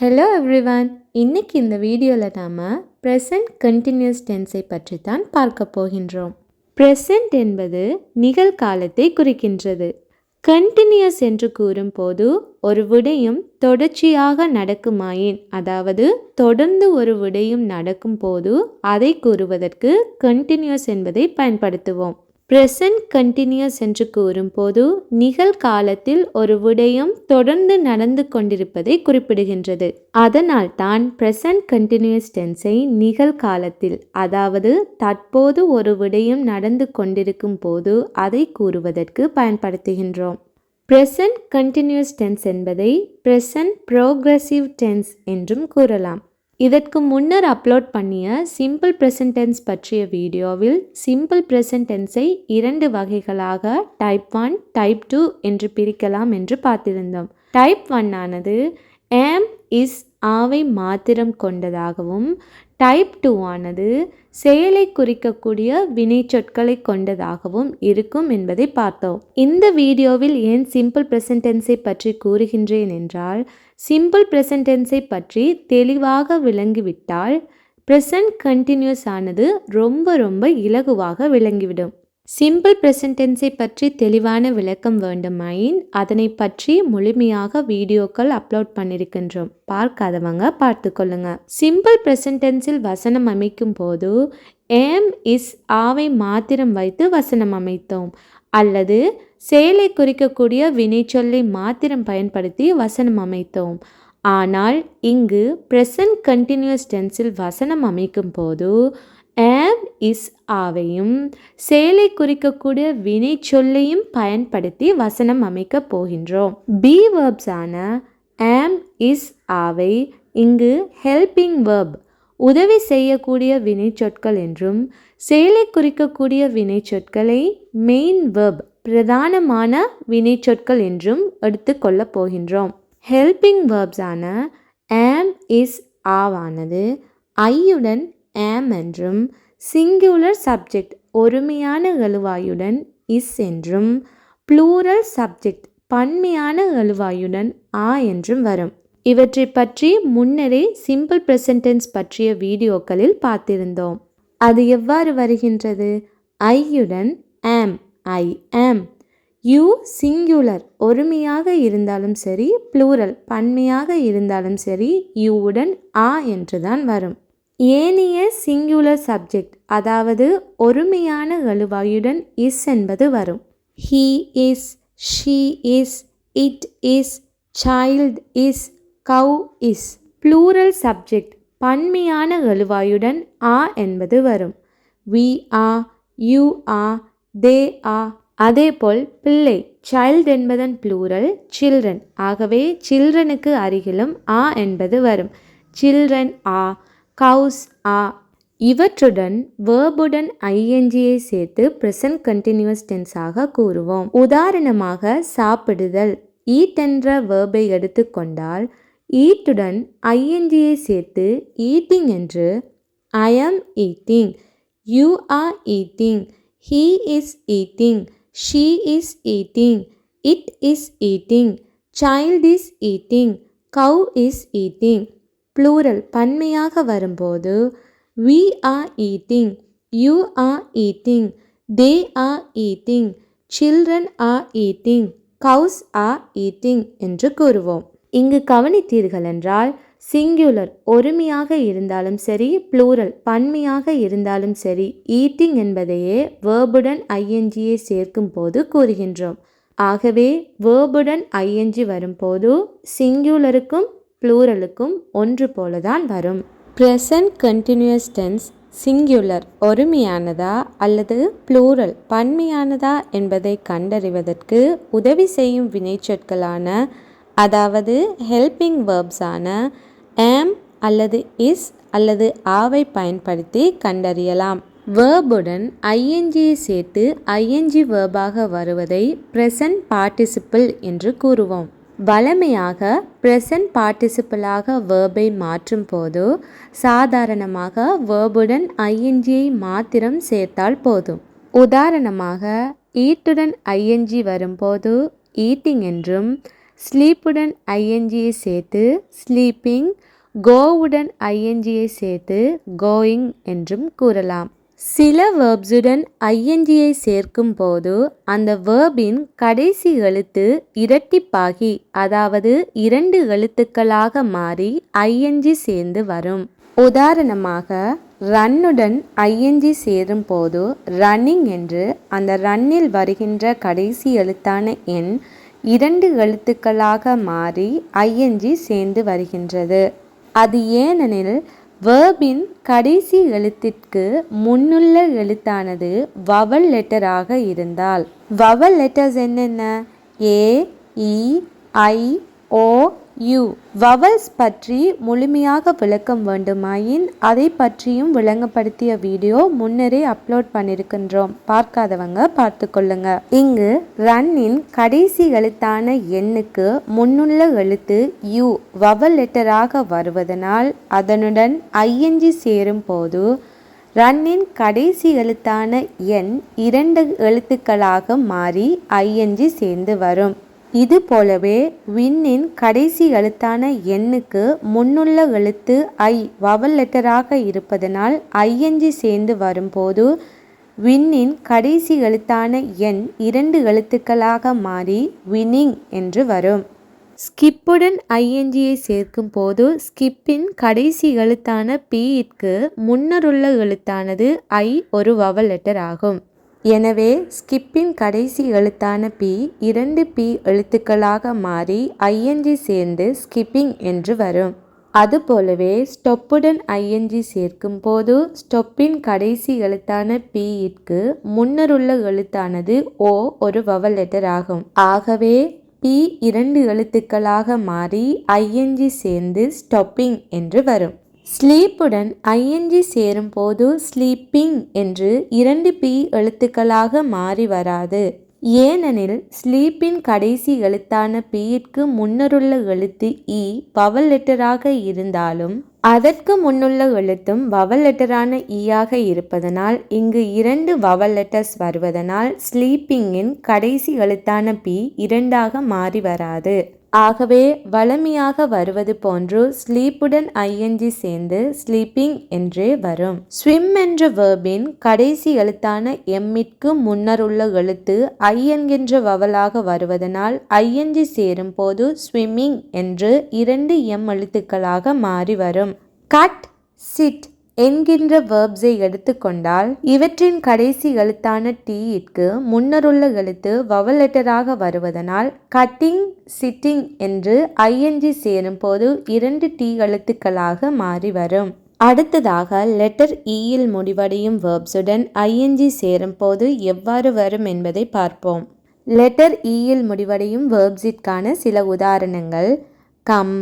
Hello everyone இன்னைக்கு இந்த வீடியோவில் நாம் ப்ரெசன்ட் கண்டினியூஸ் டென்ஸை பற்றி தான் பார்க்க போகின்றோம். ப்ரெசன்ட் என்பது நிகழ்காலத்தை குறிக்கின்றது. கண்டினியூஸ் என்று கூறும்போது ஒரு விடயம் தொடர்ச்சியாக நடக்குமாயின் அதாவது தொடர்ந்து ஒரு விடயம் நடக்கும் போது அதை கூறுவதற்கு கண்டினியூஸ் என்பதை பயன்படுத்துவோம். பிரசன்ட் கண்டினியூஸ் என்று கூறும்போது நிகழ்காலத்தில் ஒரு விடயம் தொடர்ந்து நடந்து கொண்டிருப்பதை குறிப்பிடுகின்றது. அதனால் தான் ப்ரெசன்ட் கண்டினியூஸ் டென்ஸை நிகழ்காலத்தில் அதாவது தற்போது ஒரு விடயம் நடந்து கொண்டிருக்கும் போது அதை கூறுவதற்கு பயன்படுத்துகின்றோம். பிரசன்ட் கண்டினியூஸ் டென்ஸ் என்பதை பிரசன்ட் ப்ரோக்ரஸிவ் டென்ஸ் என்றும் கூறலாம். இதற்கு முன்னர் அப்லோட் பண்ணிய சிம்பிள் ப்ரெசன்ட் டென்ஸ் பற்றிய வீடியோவில் சிம்பிள் ப்ரெசன்ட் டென்ஸை இரண்டு வகைகளாக டைப் ஒன் டைப் டூ என்று பிரிக்கலாம் என்று பார்த்திருந்தோம். டைப் ஒன் ஆனது ஏம் இஸ் ஆவை மாத்திரம் கொண்டதாகவும் டைப் டூ ஆனது செயலை குறிக்கக்கூடிய வினைச்சொற்களை கொண்டதாகவும் இருக்கும் என்பதை பார்த்தோம். இந்த வீடியோவில் ஏன் சிம்பிள் ப்ரெசன்டென்ஸை பற்றி கூறுகின்றேன் என்றால் சிம்பிள் ப்ரெசன்ட் டென்ஸை பற்றி தெளிவாக விளங்கிவிட்டால் ப்ரெசன்ட் கண்டினியூஸ் ஆனது ரொம்ப ரொம்ப இலகுவாக விளங்கிவிடும். சிம்பிள் ப்ரெசன்டென்ஸை பற்றி தெளிவான விளக்கம் வேண்டுமாயின் அதனை பற்றி முழுமையாக வீடியோக்கள் அப்லோட் பண்ணியிருக்கின்றோம் பார்க்காதவங்க பார்த்து கொள்ளுங்க. சிம்பிள் ப்ரெசன்டென்ஸில் வசனம் அமைக்கும் போது ஏம் இஸ் ஆவை மாத்திரம் வைத்து வசனம் அமைத்தோம். அல்லது செயலை குறிக்கக்கூடிய வினைச்சொல்லை மாத்திரம் பயன்படுத்தி வசனம் அமைத்தோம். ஆனால் இங்கு ப்ரெசன்ட் கண்டினியூஸ் டென்ஸில் வசனம் அமைக்கும் போது ஆம் இஸ் ஆவையும் செயலை குறிக்கக்கூடிய வினை சொல்லையும் பயன்படுத்தி வசனம் அமைக்கப் போகின்றோம். பி வேர்ப்ஸான ஆம் இஸ் ஆவை இங்கு ஹெல்பிங் வேர்ப் உதவி செய்யக்கூடிய வினைச்சொற்கள் என்றும் செயலை குறிக்கக்கூடிய வினைச்சொற்களை மெயின் வேர்ப் பிரதானமான வினைச்சொற்கள் என்றும் எடுத்துக்கொள்ளப் போகின்றோம். ஹெல்பிங் வேர்ப்ஸான ஆம் இஸ் ஆவானது ஐயுடன் ஆம் என்றும் சிங்குலர் சப்ஜெக்ட் ஒருமையான கழுவாயுடன் இஸ் என்றும் ப்ளூரல் சப்ஜெக்ட் பன்மையான கழுவாயுடன் ஆ என்றும் வரும். இவற்றை பற்றி முன்னரே சிம்பிள் ப்ரெசன்டென்ஸ் பற்றிய வீடியோக்களில் பார்த்திருந்தோம். அது எவ்வாறு வருகின்றது? ஐயுடன் ஆம் ஐ ஆம் யூ சிங்குலர் ஒருமையாக இருந்தாலும் சரி ப்ளூரல் பன்மையாக இருந்தாலும் சரி யூவுடன் ஆ என்றுதான் வரும். ஏனைய சிங்குலர் சப்ஜெக்ட் அதாவது ஒருமையான வலுவாயுடன் இஸ் என்பது வரும். He is she is it is child is cow is plural subject பன்மையான வலுவாயுடன் ஆ என்பது வரும். We are you are they are. அதேபோல் பிள்ளை சைல்ட் என்பதன் ப்ளூரல் சில்ட்ரன். ஆகவே சில்ட்ரனுக்கு அருகிலும் ஆ என்பது வரும். சில்ட்ரன் ஆ கவுஸ் ஆ. இவற்றுடன் வேர்புடன் ஐஎன்ஜியை சேர்த்து ப்ரெசன்ட் கண்டினியூஸ் டென்ஸாக கூறுவோம். உதாரணமாக சாப்பிடுதல். ஈட் என்ற வேர்பை எடுத்துக்கொண்டால் ஈட்டுடன் ஐஎன்ஜியை சேர்த்து ஈட்டிங் என்று I am eating you are eating he is eating she is eating it is eating child is eating cow is eating plural பன்மையாக வரும்போது we are eating you are eating they are eating children are eating cows are eating என்று கூறுவோம். இங்கு கவனித்தீர்கள் என்றால் singular ஒருமையாக இருந்தாலும் சரி plural பன்மையாக இருந்தாலும் சரி eating என்பதையே வேர்புடன் ஐஎன்ஜியை சேர்க்கும் போது கூறுகின்றோம். ஆகவே வேர்புடன் ஐஎன்ஜி வரும்போது சிங்குலருக்கும் ப்ளூரலுக்கும் ஒன்று போலதான் வரும். ப்ரெசன்ட் கண்டினியூஸ் டென்ஸ் சிங்குலர் ஒருமையானதா அல்லது ப்ளூரல் பன்மையானதா என்பதை கண்டறிவதற்கு உதவி செய்யும் வினைச்சொற்களான அதாவது ஹெல்பிங் வேர்ப்ஸான ஆம் அல்லது இஸ் அல்லது ஆவை பயன்படுத்தி கண்டறியலாம். வேர்புடன் ஐஎன்ஜியை சேர்த்து ஐஎன்ஜி வேர்பாக வருவதை ப்ரெசன்ட் பார்ட்டிசிபிள் என்று கூறுவோம். வழமையாக ப்ரெசன்ட் பார்ட்டிசிபிளாக வேர்பை மாற்றும் போது சாதாரணமாக வேர்புடன் ஐஎன்ஜியை மாத்திரம் சேர்த்தால் போதும். உதாரணமாக ஈட்டுடன் ஐஎன்ஜி வரும்போது ஈட்டிங் என்றும் ஸ்லீப்புடன் ஐஎன்ஜியை சேர்த்து ஸ்லீப்பிங் கோவுடன் ஐஎன்ஜியை சேர்த்து கோயிங் என்றும் கூறலாம். சில வேர்ப்ஸுடன் ஐஎன்ஜியை சேர்க்கும் போது அந்த வேர்பின் கடைசி எழுத்து இரட்டிப்பாகி அதாவது இரண்டு எழுத்துக்களாக மாறி ஐஎன்ஜி சேர்ந்து வரும். உதாரணமாக ரன்னுடன் ஐஎன்ஜி சேரும் போது ரன்னிங் என்று அந்த ரன்னில் வருகின்ற கடைசி எழுத்தான எண் இரண்டு எழுத்துக்களாக மாறி ஐஎன்ஜி சேர்ந்து வருகின்றது. அது ஏனெனில் வேர்பின் கடைசி எழுத்திற்கு முன்னுள்ள எழுத்தானது வவல் லெட்டராக இருந்தால். வவல் லெட்டர்ஸ் என்னென்ன? ஏ இ ஐ ஓ யூ. வவல்ஸ் பற்றி முழுமையாக விளக்கம் வேண்டுமாயின் அதை பற்றியும் விளங்கப்படுத்திய வீடியோ முன்னரே அப்லோட் பண்ணியிருக்கின்றோம் பார்க்காதவங்க பார்த்து கொள்ளுங்க. இங்கு ரன்னின் கடைசி எழுத்தான எண்ணுக்கு முன்னுள்ள எழுத்து யூ. வவல் லெட்டராக வருவதனால் அதனுடன் ஐஎன்ஜி சேரும் போது ரன்னின் கடைசி எழுத்தான எண் இரண்டு எழுத்துக்களாக மாறி ஐஎன்ஜி சேர்ந்து வரும். இது போலவே விண்ணின் கடைசி எழுத்தான எண்ணுக்கு முன்னுள்ள எழுத்து ஐ வவல் லெட்டராக இருப்பதனால் ஐஎன்ஜி சேர்ந்து வரும்போது விண்ணின் கடைசி எழுத்தான எண் இரண்டு எழுத்துக்களாக மாறி வின்னிங் என்று வரும். ஸ்கிப்புடன் ஐஎன்ஜியை சேர்க்கும் போது ஸ்கிப்பின் கடைசி எழுத்தான பியிற்கு முன்னருள்ள எழுத்தானது ஐ ஒரு வவல் லெட்டர் ஆகும். எனவே ஸ்கிப்பின் கடைசி எழுத்தான பி இரண்டு பி எழுத்துக்களாக மாறி ஐஎன்ஜி சேர்ந்து ஸ்கிப்பிங் என்று வரும். அதுபோலவே ஸ்டொப்புடன் ஐஎன்ஜி சேர்க்கும் போது ஸ்டொப்பின் கடைசி எழுத்தான பியிற்கு முன்னருள்ள எழுத்தானது ஓ ஒரு வவல் லெட்டர் ஆகும். ஆகவே பி இரண்டு எழுத்துக்களாக மாறி ஐஎன்ஜி சேர்ந்து ஸ்டொப்பிங் என்று வரும். ஸ்லீப்புடன் ஐஎன்ஜி சேரும்போது ஸ்லீப்பிங் என்று இரண்டு பி எழுத்துக்களாக மாறி வராது. ஏனெனில் ஸ்லீப்பின் கடைசி எழுத்தான பியிற்கு முன்னருள்ள எழுத்து இ பவல் லெட்டராக இருந்தாலும் அதற்கு முன்னுள்ள எழுத்தும் வவல் லெட்டரான ஈயாக இருப்பதனால் இங்கு இரண்டு வவல் லெட்டர்ஸ் வருவதனால் ஸ்லீப்பிங்கின் கடைசி எழுத்தான பி இரண்டாக மாறி வராது. ஆகவே வளமையாக வருவது போன்று ஸ்லீப்புடன் ஐஎன்ஜி சேர்ந்து ஸ்லீப்பிங் என்றே வரும். ஸ்விம் என்ற வேர்பின் கடைசி எழுத்தான எம்மிற்கு முன்னர் உள்ள எழுத்து ஐ என்கின்ற வவலாக வருவதனால் ஐஎன்ஜி சேரும் போது ஸ்விம்மிங் என்று இரண்டு எம் எழுத்துக்களாக மாறி வரும். கட் சிட் என்கின்ற வேர்ப்ஸை எடுத்துக்கொண்டால் இவற்றின் கடைசி எழுத்தான டீயிற்கு முன்னருள்ள எழுத்து வவல் லெட்டராக வருவதனால் கட்டிங் சிட்டிங் என்று ஐஎன்ஜி சேரும் போது இரண்டு டீ எழுத்துக்களாக மாறி வரும். அடுத்ததாக லெட்டர் இயில் e முடிவடையும் வேர்ப்ஸுடன் ஐஎன்ஜி சேரும் போது எவ்வாறு வரும் என்பதை பார்ப்போம். லெட்டர் ஈயில் e முடிவடையும் வேர்ப்ஸிற்கான சில உதாரணங்கள் கம்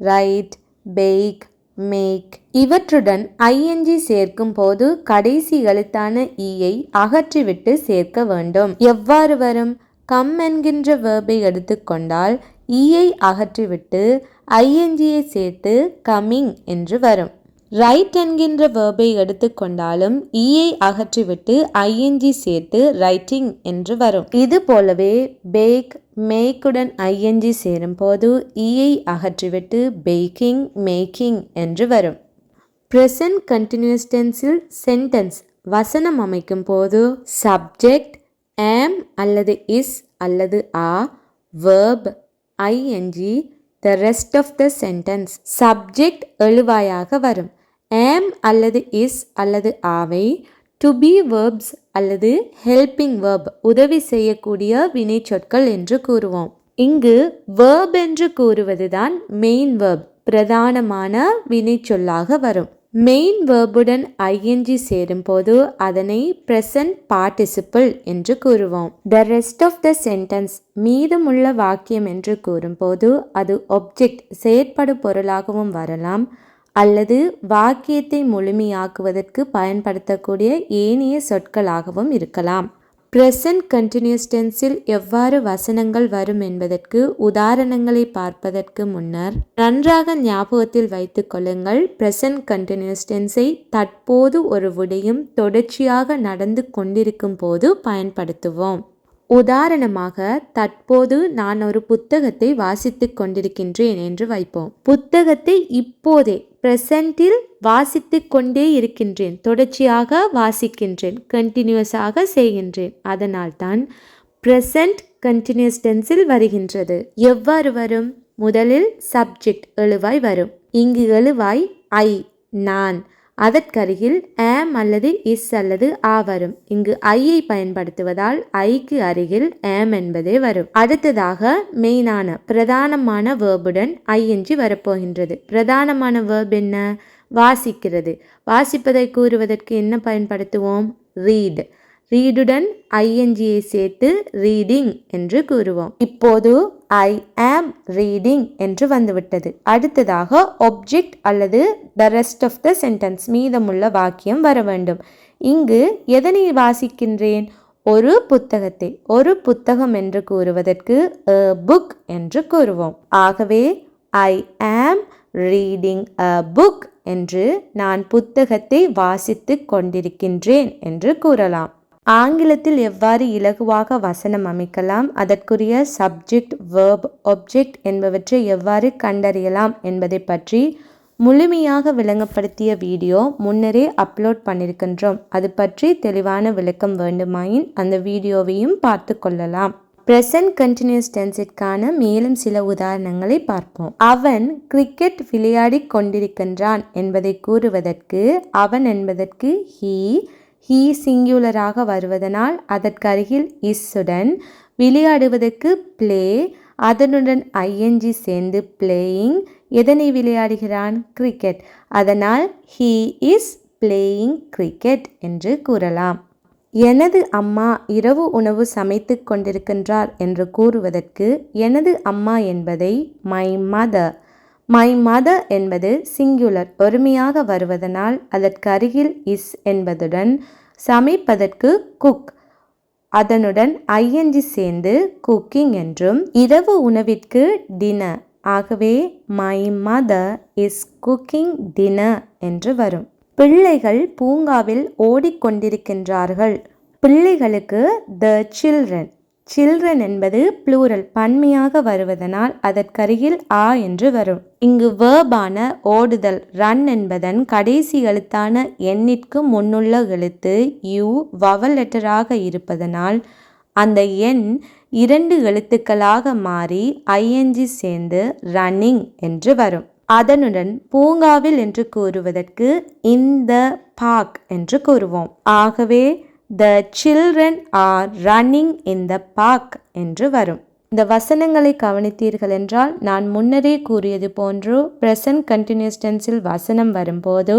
ரைட் பெய்க் மேக் இவற்றுடன் ஐஎன்ஜி சேர்க்கும் போது கடைசி எழுத்தான ஈயை e அகற்றிவிட்டு சேர்க்க வேண்டும். எவ்வாறு வரும்? கம் என்கின்ற வேர்பை எடுத்துக்கொண்டால் ஈயை e அகற்றிவிட்டு ஐஎன்ஜியை சேர்த்து கம்மிங் என்று வரும். ரைட் என்கின்ற வேர்பை எடுத்துக்கொண்டாலும் ஈயை e அகற்றிவிட்டு ஐஎன்ஜி சேர்த்து ரைட்டிங் என்று வரும். இது போலவே பேக் மேக்குடன் ஐஎன்ஜி சேரும்போது ஈயை அகற்றிவிட்டு பேக்கிங் மேக்கிங் என்று வரும். ப்ரெசன்ட் கண்டினியூஸ் டென்ஸில் சென்டென்ஸ் வசனம் அமைக்கும் போது சப்ஜெக்ட் ஆம் அல்லது இஸ் அல்லது are verb ING the rest of the sentence subject எழுவாயாக வரும். ஆம் அல்லது இஸ் அல்லது ஆவை டு பி வேர்ப்ஸ் அல்லது ஹெல்பிங் வேர்ப் உதவி செய்யக்கூடிய வினைச்சொற்கள் என்று கூறுவோம். இங்கு வேர்ப் என்று கூறுவதுதான் மெயின் வேர்ப் பிரதானமான வினைச்சொல்லாக வரும். மெயின் வேர்புடன் ஐஎன்ஜி சேரும்போது அதனை ப்ரெசன்ட் பார்ட்டிசிபிள் என்று கூறுவோம். The rest of the sentence மீதமுள்ள வாக்கியம் என்று கூறும்போது அது ஒப்ஜெக்ட் செயற்படு பொருளாகவும் வரலாம். அல்லது வாக்கியத்தை முழுமையாக்குவதற்கு பயன்படுத்தக்கூடிய ஏனைய சொற்களாகவும் இருக்கலாம். ப்ரெசன்ட் கண்டினியூஸ் டென்ஸில் எவ்வாறு வசனங்கள் வரும் என்பதற்கு உதாரணங்களை பார்ப்பதற்கு முன்னர் நன்றாக ஞாபகத்தில் வைத்து கொள்ளுங்கள். ப்ரெசன்ட் கண்டினியூஸ் டென்ஸை தற்போது ஒரு விடையும் தொடர்ச்சியாக நடந்து கொண்டிருக்கும் போது பயன்படுத்துவோம். உதாரணமாக தற்போது நான் ஒரு புத்தகத்தை வாசித்துக் கொண்டிருக்கின்றேன் என்று வைப்போம். புத்தகத்தை இப்போதே ப்ரெசண்டில் வாசித்து கொண்டே இருக்கின்றேன். தொடர்ச்சியாக வாசிக்கின்றேன். கண்டினியூஸாக செய்கின்றேன். அதனால்தான் ப்ரெசண்ட் கண்டினியூஸ் டென்ஸில் வருகின்றது. எவ்வாறு வரும்? முதலில் சப்ஜெக்ட் எழுவாய் வரும். இங்கு எழுவாய் ஐ நான். அதற்கருகில் ஆம் அல்லது இஸ் அல்லது ஆ வரும். இங்கு ஐயை பயன்படுத்துவதால் ஐக்கு அருகில் ஆம் என்பதே வரும். அடுத்ததாக மெயினான பிரதானமான வேர்புடன் ஐஎன்ஜி வரப்போகின்றது. பிரதானமான வேர்ப் என்ன? வாசிக்கிறது. வாசிப்பதை கூறுவதற்கு என்ன பயன்படுத்துவோம்? ரீட். ரீடுடன் ஐஎன்ஜியை சேர்த்து ரீடிங் என்று கூறுவோம். இப்போது ஐ ஆம் ரீடிங் என்று வந்துவிட்டது. அடுத்ததாக ஒப்ஜெக்ட் அல்லது the rest of the sentence மீதமுள்ள வாக்கியம் வர வேண்டும். இங்கு எதனை வாசிக்கின்றேன்? ஒரு புத்தகத்தை ஒரு புத்தகம் என்று கூறுவதற்கு அ புக் என்று கூறுவோம். ஆகவே ஐ ஆம் ரீடிங் அ புக் என்று நான் புத்தகத்தை வாசித்து கொண்டிருக்கின்றேன் என்று கூறலாம். ஆங்கிலத்தில் எவ்வாறு இலகுவாக வசனம் அமைக்கலாம்? அதற்குரிய சப்ஜெக்ட் வேர்ப் ஒப்ஜெக்ட் என்பவற்றை எவ்வாறு கண்டறியலாம் என்பதை பற்றி முழுமையாக விளங்கப்படுத்திய வீடியோ முன்னரே அப்லோட் பண்ணியிருக்கின்றோம் அது பற்றி தெளிவான விளக்கம் வேண்டுமாயின் அந்த வீடியோவையும் பார்த்து கொள்ளலாம். பிரசன்ட் கண்டினியூஸ் டென்ஸிற்கான மேலும் சில உதாரணங்களை பார்ப்போம். அவன் கிரிக்கெட் விளையாடி கொண்டிருக்கின்றான் என்பதை கூறுவதற்கு அவன் என்பதற்கு ஹீ ஹீ சிங்குலராக வருவதனால் அதற்கருகில் இஸ்ஸுடன் விளையாடுவதற்கு ப்ளே அதனுடன் ஐஎன்ஜி சேர்ந்து பிளேயிங் எதனை விளையாடுகிறான்? கிரிக்கெட் அதனால் ஹீ இஸ் பிளேயிங் கிரிக்கெட் என்று கூறலாம். எனது அம்மா இரவு உணவு சமைத்து கொண்டிருக்கின்றார் என்று கூறுவதற்கு எனது அம்மா என்பதை மை மதர் மை மதர் என்பது சிங்குலர் ஒருமையாக வருவதனால் அதற்கு அருகில் இஸ் என்பதுடன் சமைப்பதற்கு குக் அதனுடன் ஐஎன்ஜி சேர்ந்து குக்கிங் என்றும் இரவு உணவிற்கு டின்னர் ஆகவே my mother is cooking dinner என்று வரும். பிள்ளைகள் பூங்காவில் ஓடிக்கொண்டிருக்கின்றார்கள். பிள்ளைகளுக்கு த சில்ட்ரன் சில்ட்ரன் என்பது ப்ளூரல் பன்மையாக வருவதனால் அதற்கருகில் ஆ என்று வரும். இங்கு வேர்பான ஓடுதல் ரன் என்பதன் கடைசி எழுத்தான எண்ணிற்கு முன்னுள்ள எழுத்து யூ வவல் லெட்டராக இருப்பதனால் அந்த எண் இரண்டு எழுத்துக்களாக மாறி ஐஎன்ஜி சேர்ந்து ரன்னிங் என்று வரும். அதனுடன் பூங்காவில் என்று கூறுவதற்கு இந்த பார்க் என்று கூறுவோம். ஆகவே the children are running in the park என்று வரும். இந்த வசனங்களை கவனித்தீர்கள் என்றால் நான் முன்னரே கூறியது போன்று ப்ரெசன்ட் கண்டினியூஸ் டென்ஸில் வசனம் வரும்போது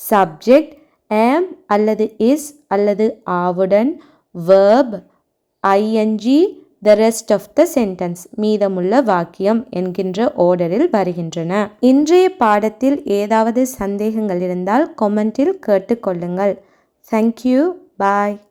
சப்ஜெக்ட் ஏம் அல்லது இஸ் அல்லது ஆவுடன் verb ING the rest of the sentence மீதமுள்ள வாக்கியம் என்கின்ற ஓர்டரில் வருகின்றன. இன்றைய பாடத்தில் ஏதாவது சந்தேகங்கள் இருந்தால் கொமெண்டில் கேட்டுக்கொள்ளுங்கள். Thank you Bye.